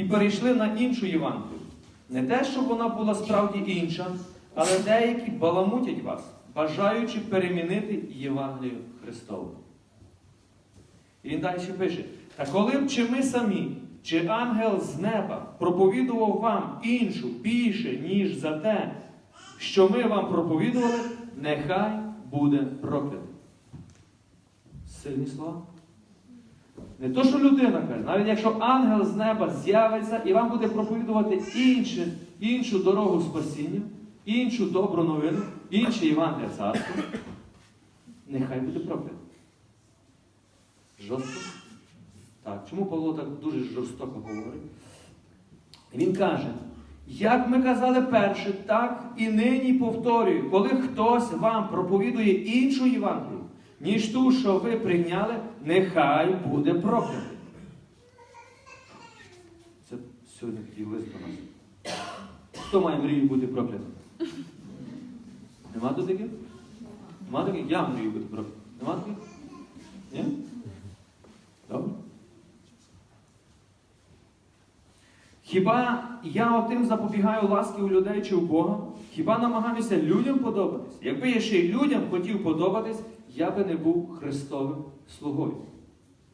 і перейшли на іншу Євангелію. Не те, щоб вона була справді інша, але деякі баламутять вас, бажаючи перемінити Євангелію Христову. І він далі пише: та коли б чи ми самі, чи ангел з неба проповідував вам іншу більше, ніж за те, що ми вам проповідували, нехай буде проклятий. Сильні слова. Не то, що людина каже, навіть якщо ангел з неба з'явиться і вам буде проповідувати інше, іншу дорогу спасіння, іншу добру новину, інше Євангелія царство, нехай буде проклятий. Жорстко? Так, чому Павло так дуже жорстоко говорить? Він каже, як ми казали перше, так і нині повторюю, коли хтось вам проповідує іншу Євангелію, ніж ту, що ви прийняли, нехай буде проклятий. Це сьогодні такий лист до нас. Хто має мрію бути проклятим? Нема тут таких? Нема таких? Я мрію бути проклятим. Нема таких? Ні? Добре? Хіба я отим запобігаю ласки у людей чи у Бога? Хіба намагаюся людям подобатись? Якби я ще й людям хотів подобатись, я би не був Христовим слугою,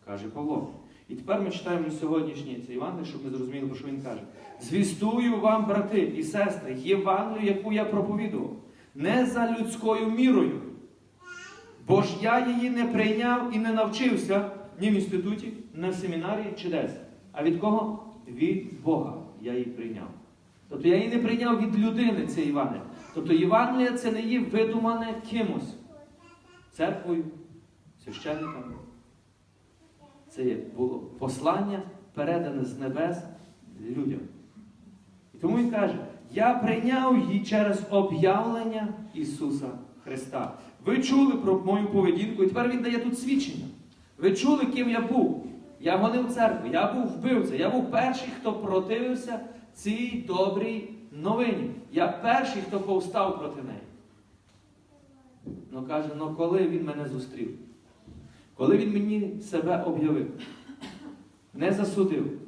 каже Павло. І тепер ми читаємо сьогоднішнє це Євангеліє, щоб ми зрозуміли, про що він каже. Звістую вам, брати і сестри, Євангелію, яку я проповідував, не за людською мірою. Бо ж я її не прийняв і не навчився ні в інституті, ні в семінарії чи десь. А від кого? Від Бога я її прийняв. Тобто я її не прийняв від людини, це Євангелія. Тобто Євангелія це не є видумане кимось. Церквою, священниками. Це було послання, передане з небес людям. І тому він каже, я прийняв її через об'явлення Ісуса Христа. Ви чули про мою поведінку, і тепер Він дає тут свідчення. Ви чули, ким я був. Я гонив церкву, я був вбивця, я був перший, хто противився цій добрій новині. Я перший, хто повстав проти неї. Ну каже, ну коли він мене зустрів, коли він мені себе об'явив, не засудив,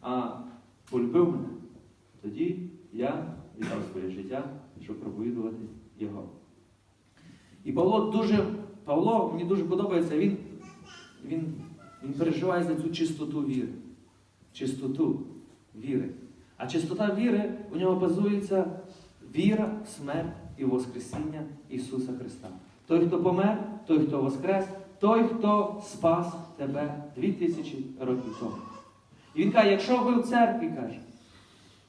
а полюбив мене, тоді я віддав своє життя, щоб проповідувати його. І Павло дуже, Павло, мені дуже подобається, він, він, він переживає за цю чистоту віри. Чистоту віри. А чистота віри у нього базується віра в смерть і Воскресіння Ісуса Христа. Той, хто помер, той, хто воскрес, той, хто спас тебе дві тисячі років тому. І він каже, якщо ви в церкві каже,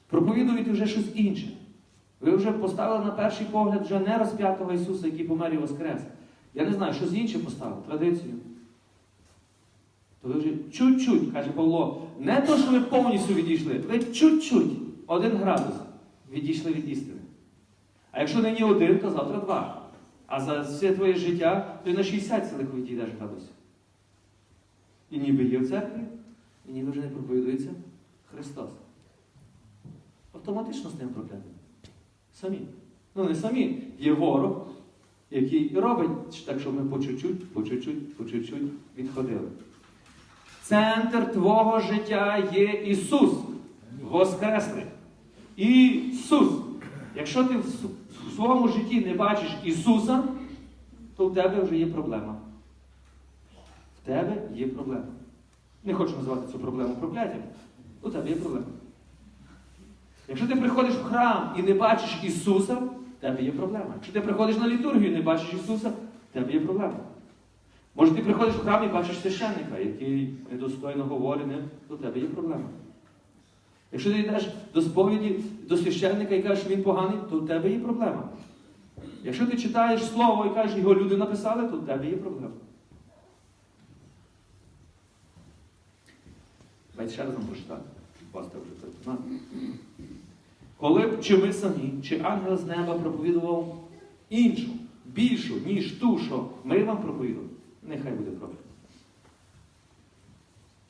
проповідуєте вже щось інше. Ви вже поставили на перший погляд вже не розп'ятого Ісуса, який помер і воскрес. Я не знаю, щось інше поставили, традицію. То ви вже чуть-чуть, каже Павло, не то, що ви повністю відійшли, ви чуть-чуть, один градус відійшли від істини. А якщо нині один, то завтра два. А за все твоє життя то й на 60 цілих відійдеш градусів. І ніби є в церкві, і ніби вже не проповідується Христос. Автоматично з ним проклятим. Самі. Ну не самі. Є ворог, який робить так, щоб ми по чуть-чуть, по чуть-чуть, по чуть-чуть відходили. Центр твого життя є Ісус. Воскреслий. Ісус. Якщо ти в своєму житті не бачиш Ісуса, то в тебе вже є проблема. В тебе є проблема. Не хочу називати цю проблему прокляттям. У тебе є проблема. Якщо ти приходиш в храм і не бачиш Ісуса, в тебе є проблема. Якщо ти приходиш на літургію і не бачиш Ісуса, в тебе є проблема. Може, ти приходиш в храм і бачиш священника, який недостойно говорить, то в тебе є проблема. Якщо ти йдеш до сповіді до священника і кажеш, що він поганий, то в тебе є проблема. Якщо ти читаєш слово і кажеш, його люди написали, то в тебе є проблема. Давайте ще раз вам прочитати. Пастор вже. Коли б чи ми самі, чи ангел з неба проповідував іншу, більшу, ніж ту, що ми вам проповідували, нехай буде проклято.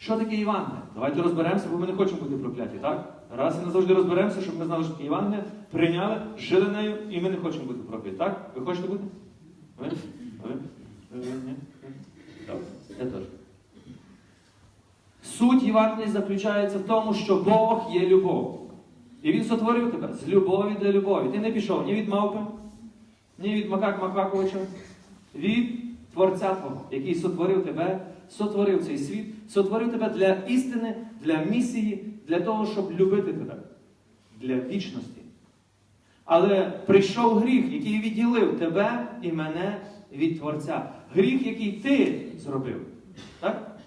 Що таке Євангелія? Давайте розберемося, бо ми не хочемо бути прокляті, так? Раз і назавжди розберемося, щоб ми знали, що таке Євангелія, прийняли, жили нею, і ми не хочемо бути прокляті, так? Ви хочете бути? Ви? Ви? Ви? Ні? Добре. Суть Євангелії заключається в тому, що Бог є любов. І Він сотворив тебе з любові для любові. Ти не пішов ні від мавпи, ні від Макак Макаковича, від Творця Твого, який сотворив тебе, сотворив цей світ, сотворив тебе для істини, для місії, для того, щоб любити тебе, для вічності. Але прийшов гріх, який відділив тебе і мене від Творця. Гріх, який ти зробив. Так?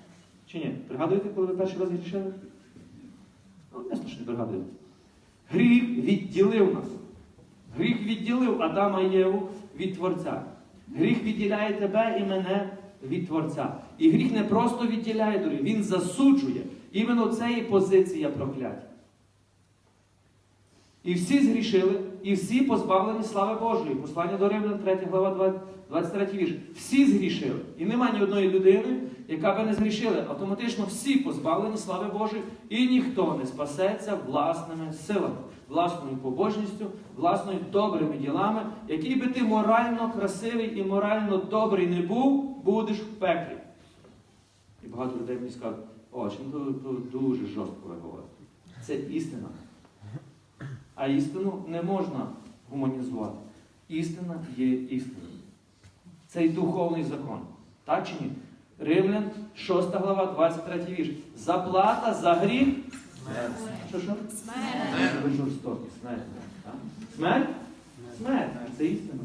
Чи ні? Пригадуєте, коли ви перший раз грішили? Ну, ясно, що не пригадуєте. Гріх відділив нас. Гріх відділив Адама і Єву від Творця. Гріх відділяє тебе і мене від Творця. І гріх не просто відділяє, дорогі, він засуджує. Іменно це і позиція прокляття. І всі згрішили, і всі позбавлені слави Божої. Послання до Римлян, 3 глава, 23 вірш. Всі згрішили. І нема ні одної людини, яка би не згрішила. Автоматично всі позбавлені слави Божої, і ніхто не спасеться власними силами, власною побожністю, власною добрими ділами. Який би ти морально красивий і морально добрий не був, будеш в пеклі. І багато людей мені скажуть, о, чим то, дуже жорстко ви говорите. Це істина. А істину не можна гуманізувати. Істина є істиною. Цей духовний закон. Так чи ні? Римлян, 6 глава, 23 вірш. Заплата за гріх. Що що? Смерть. Ви жорстокі, смерть. так? Смерть? Смерть. Це істина.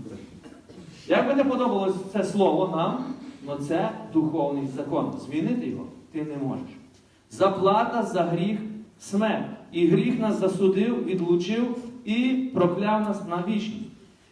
Як би не подобалось це слово нам, але це духовний закон. Змінити його ти не можеш. Заплата за гріх смерть. І гріх нас засудив, відлучив і прокляв нас на вічність.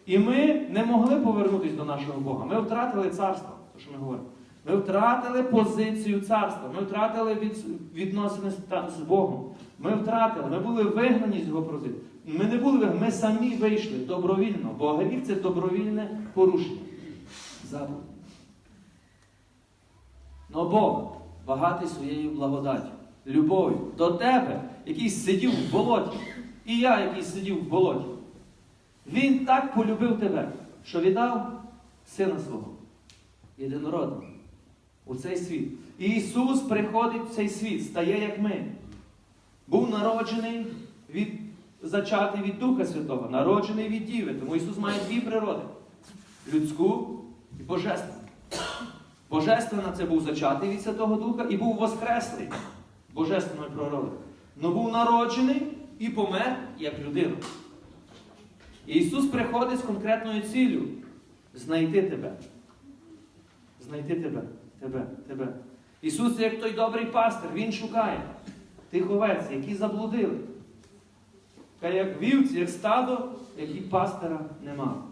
І ми не могли повернутися до нашого Бога. Ми втратили царство, то що ми говоримо. Ми втратили позицію царства, ми втратили від, відносини з- з Богом. Ми втратили, ми були вигнані з його позиції. Ми не були вигнані, ми самі вийшли добровільно, бо гріх це добровільне порушення. Заповідь. Но Бог багатий своєю благодаттю, любов'ю до тебе, який сидів в болоті, і я, який сидів в болоті. Він так полюбив тебе, що віддав сина свого, єдинородного, у цей світ. І Ісус приходить в цей світ, стає як ми. Був народжений від зачатий від Духа Святого, народжений від Діви. Тому Ісус має дві природи: людську і божественну. Божественна це був зачатий від Святого Духа і був воскреслий божественною природою. Но був народжений і помер як людина. І Ісус приходить з конкретною ціллю знайти тебе. Знайти тебе, тебе, тебе. Ісус, як той добрий пастир, Він шукає тих овець, які заблудили. Каже, як вівці, як стадо, які пастира нема.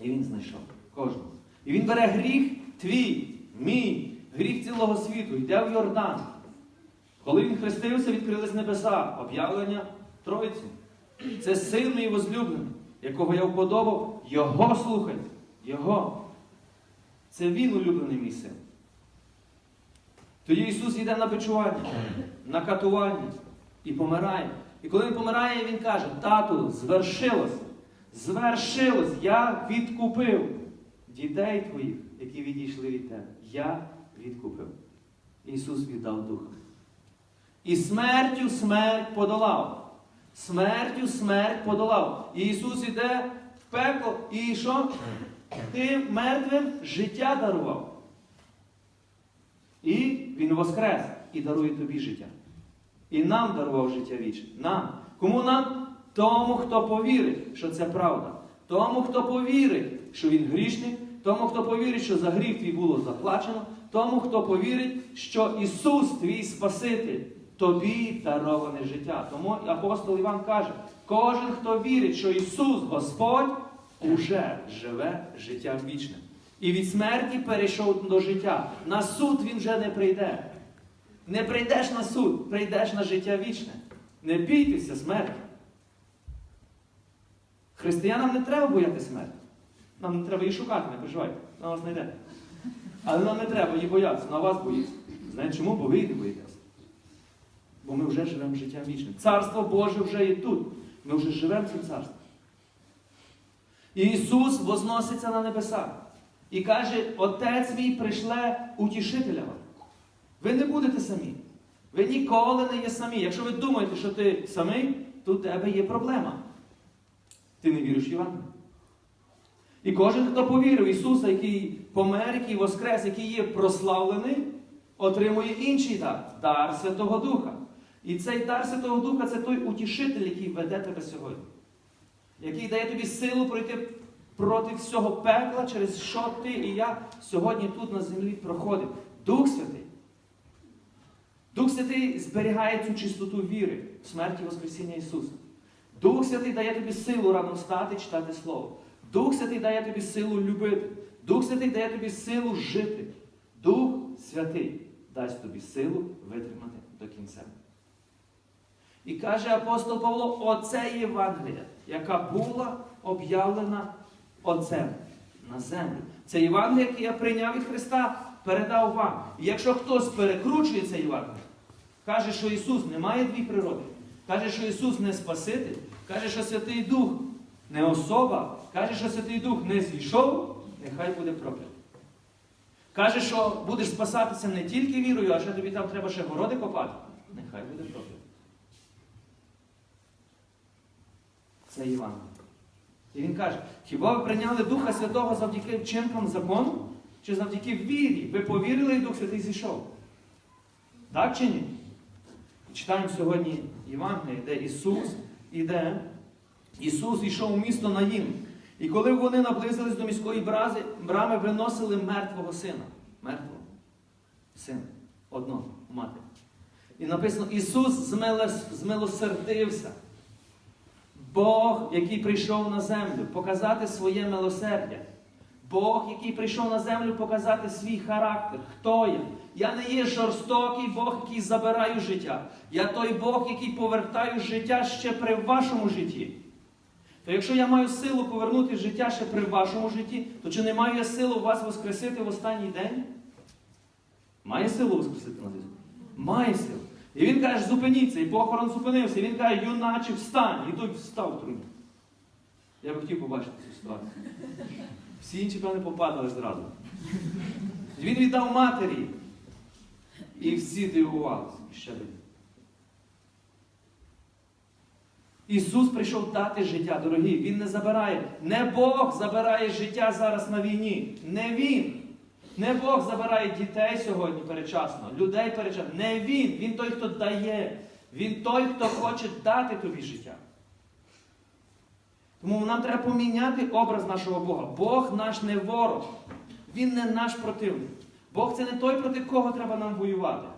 І він знайшов кожного. І він бере гріх твій, мій, гріх цілого світу, йде в Йордан. Коли він хрестився, відкрились небеса, об'явлення Тройці. Це син мій возлюблений, якого я вподобав, його слухайте, його. Це він улюблений мій син. Тоді Ісус йде на бичування, на катування і помирає. І коли він помирає, він каже: Тату, звершилось, звершилось, я відкупив дітей твоїх, які відійшли від тебе. Я відкупив. Ісус віддав духа. І смертю смерть подолав. Смертю смерть подолав. І Ісус іде в пекло і що? Тим мертвим життя дарував. І Він воскрес і дарує тобі життя. І нам дарував життя вічне. Нам. Кому нам? Тому, хто повірить, що це правда. Тому, хто повірить, що він грішник, тому, хто повірить, що за гріх твій було заплачено, тому, хто повірить, що Ісус твій Спаситель, тобі дароване життя. Тому апостол Іван каже: кожен, хто вірить, що Ісус Господь, уже живе життя вічне. І від смерті перейшов до життя. На суд він вже не прийде. Не прийдеш на суд, прийдеш на життя вічне. Не бійтеся смерті. Християнам не треба бояти смерті. Нам не треба її шукати, не переживайте, вона вас знайде. Але нам не треба її боятися, вона вас боїться. Знаєте чому? Бо ви її не боїтеся. Бо ми вже живемо життям вічним. Царство Боже вже є тут. Ми вже живемо цим царством. Ісус возноситься на небеса. І каже, Отець мій прийшле утішителя вам. Ви не будете самі. Ви ніколи не є самі. Якщо ви думаєте, що ти самий, то у тебе є проблема. Ти не віриш в Євангелію. І кожен, хто повірив Ісуса, який помер, який воскрес, який є прославлений, отримує інший дар дар Святого Духа. І цей дар Святого Духа це той утішитель, який веде тебе сьогодні, який дає тобі силу пройти проти всього пекла, через що ти і я сьогодні тут на землі проходимо. Дух Святий. Дух Святий зберігає цю чистоту віри смерті Воскресіння Ісуса. Дух Святий дає тобі силу рано встати, читати Слово. Дух Святий дає тобі силу любити. Дух Святий дає тобі силу жити. Дух Святий дасть тобі силу витримати до кінця. І каже апостол Павло: оце Євангелія, яка була об'явлена Отцем на землю. Це Євангелія, яке я прийняв від Христа, передав вам. І якщо хтось перекручує це Євангеліє, каже, що Ісус не має дві природи, каже, що Ісус не Спаситель, каже, що Святий Дух не особа, каже, що Святий Дух не зійшов, нехай буде проклятий. Каже, що будеш спасатися не тільки вірою, а ще тобі там треба ще городи копати. Нехай буде проклятий. Це Іван. І він каже: хіба ви прийняли Духа Святого завдяки вчинкам закону? Чи завдяки вірі? Ви повірили і Дух Святий зійшов? Так чи ні? Читаємо сьогодні Євангеліє, де Ісус іде. Ісус йшов у місто Наїм. І коли вони наблизились до міської брази, брами виносили мертвого сина. Мертвого сина. Одного мати. І написано, Ісус змилос- змилосердився. Бог, який прийшов на землю, показати своє милосердя. Бог, який прийшов на землю показати свій характер. Хто я? Я не є жорстокий Бог, який забираю життя. Я той Бог, який повертаю життя ще при вашому житті. То якщо я маю силу повернути життя ще при вашому житті, то чи не маю я силу вас воскресити в останній день? Має силу воскресити на зв'язку? Має силу. І він каже, зупиніться, і похорон зупинився. І він каже, юначе, встань. І той встав в труні. Я би хотів побачити цю ситуацію. Всі інші, певне, попадали зразу. Він віддав матері. І всі дивувалися. Ще б. Ісус прийшов дати життя, дорогі. Він не забирає. Не Бог забирає життя зараз на війні. Не Він. Не Бог забирає дітей сьогодні перечасно, людей перечасно. Не Він. Він той, хто дає. Він той, хто хоче дати тобі життя. Тому нам треба поміняти образ нашого Бога. Бог наш не ворог. Він не наш противник. Бог це не той, проти кого треба нам воювати.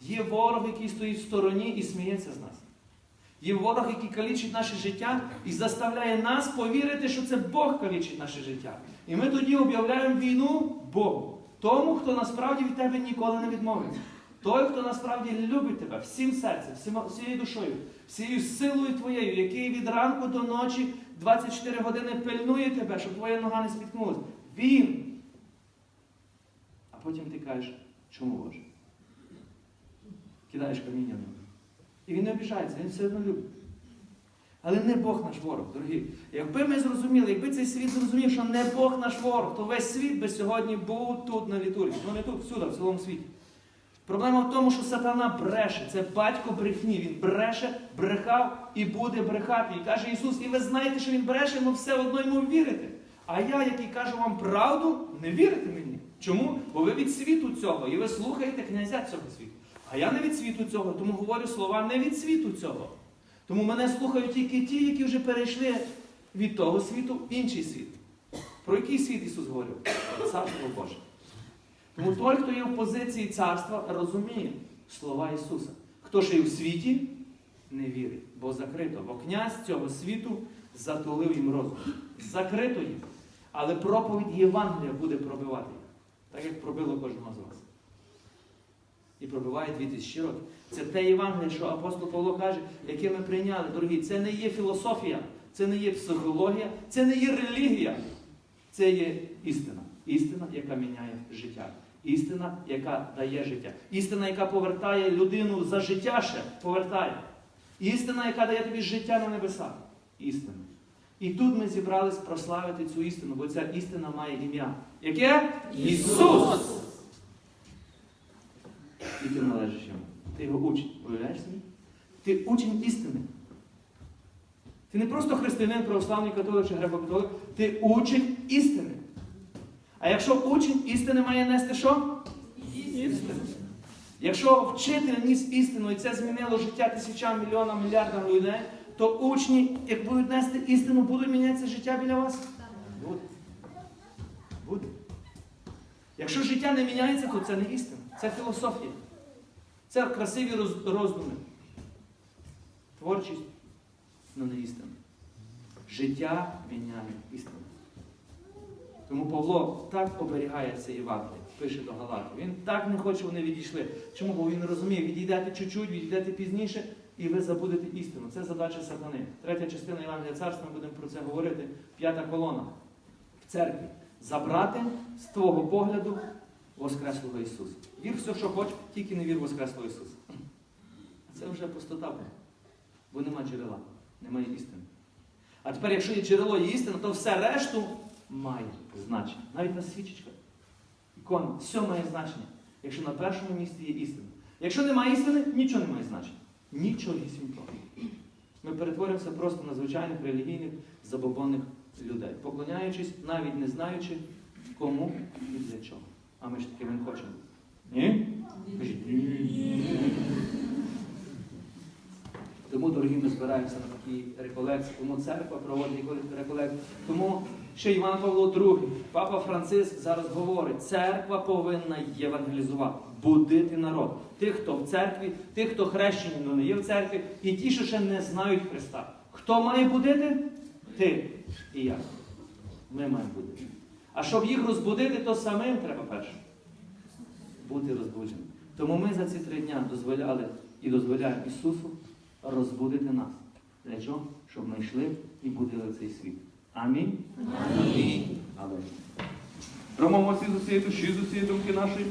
Є ворог, який стоїть в стороні і сміється з нас. Є ворог, який калічить наше життя і заставляє нас повірити, що це Бог калічить наше життя. І ми тоді об'являємо війну Богу. Тому, хто насправді від тебе ніколи не відмовиться. Той, хто насправді любить тебе всім серцем, всією душою, всією силою твоєю, який від ранку до ночі 24 години пильнує тебе, щоб твоя нога не спіткнулася. Він. А потім ти кажеш, чому Боже? Кидаєш каміння. І він не обіжається, він все одно любить. Але не Бог наш ворог, дорогі. Якби ми зрозуміли, якби цей світ зрозумів, що не Бог наш ворог, то весь світ би сьогодні був тут на літургії. Ну не тут, всюди, в цілому світі. Проблема в тому, що сатана бреше. Це батько брехні. Він бреше, брехав і буде брехати. І каже Ісус, і ви знаєте, що Він бреше, але все одно йому вірите. А я, який кажу вам правду, не вірите мені. Чому? Бо ви від світу цього, і ви слухаєте князя цього світу. А я не від світу цього, тому говорю слова не від світу цього. Тому мене слухають тільки ті, які вже перейшли від того світу в інший світ. Про який світ Ісус говорив? Про Царство Боже. Тому той, хто є в позиції царства, розуміє слова Ісуса. Хто ж є в світі, не вірить, бо закрито. Бо князь цього світу затулив їм розум. Закрито їм. Але проповідь Євангелія буде пробивати їх, так як пробило кожного з вас. І пробиває 2000 років. Це те Євангеліє, що апостол Павло каже, яке ми прийняли, дорогі. Це не є філософія, це не є психологія, це не є релігія. Це є істина. Істина, яка міняє життя. Істина, яка дає життя. Істина, яка повертає людину за життя ще, повертає. Істина, яка дає тобі життя на небесах. Істина. І тут ми зібрались прославити цю істину, бо ця істина має ім'я. Яке? Ісус! І ти належиш йому. Ти його учень. Уявляєш собі? Ти учень істини. Ти не просто християнин, православний католик чи греко-католик, ти учень істини. А якщо учень істини має нести що? Істину. Якщо вчитель ніс істину і це змінило життя тисячам, мільйонам, мільярдам людей, то учні, як будуть нести істину, будуть мінятися життя біля вас? Буде. Буде. Якщо життя не міняється, то це не істина. Це філософія. Це красиві роздуми. Творчість, але не істина. Життя міняє істину. Тому Павло так оберігає цей Євангелій, пише до Галатів. Він так не хоче, вони відійшли. Чому? Бо він розуміє, відійдете чуть-чуть, відійдете пізніше, і ви забудете істину. Це задача сатани. Третя частина Євангелія царства, ми будемо про це говорити. П'ята колона в церкві. Забрати з твого погляду Воскреслого Ісуса. Вір все, що хочеш, тільки не вір в Воскреслого Ісуса. Це вже пустота, буде. бо нема джерела, немає істини. А тепер, якщо є джерело є істина, то все решту має значення. Навіть на свічечках. Ікона, все має значення. Якщо на першому місці є істина. Якщо немає істини, нічого не має значення. Нічого Нічогісінько. Ми перетворимося просто на звичайних релігійних забобонних людей, поклоняючись, навіть не знаючи, кому і для чого. А ми ж таким не хочемо. Ні? Кажіть, ні. Тому, дорогі, ми збираємося на такі реколекції, тому церква проводить реколекції. Тому ще Іван Павло II, папа Франциск зараз говорить, церква повинна євангелізувати, будити народ. Тих, хто в церкві, тих, хто хрещені, але не є в церкві, і ті, що ще не знають Христа. Хто має будити? Ти і я. Ми маємо будити. А щоб їх розбудити, то самим треба перше бути розбудженим. Тому ми за ці три дня дозволяли і дозволяємо Ісусу розбудити нас. Для чого? Щоб ми йшли і будили цей світ. Амінь. Амінь. Амінь. Промовимо всі з усієї душі, з усієї думки нашої.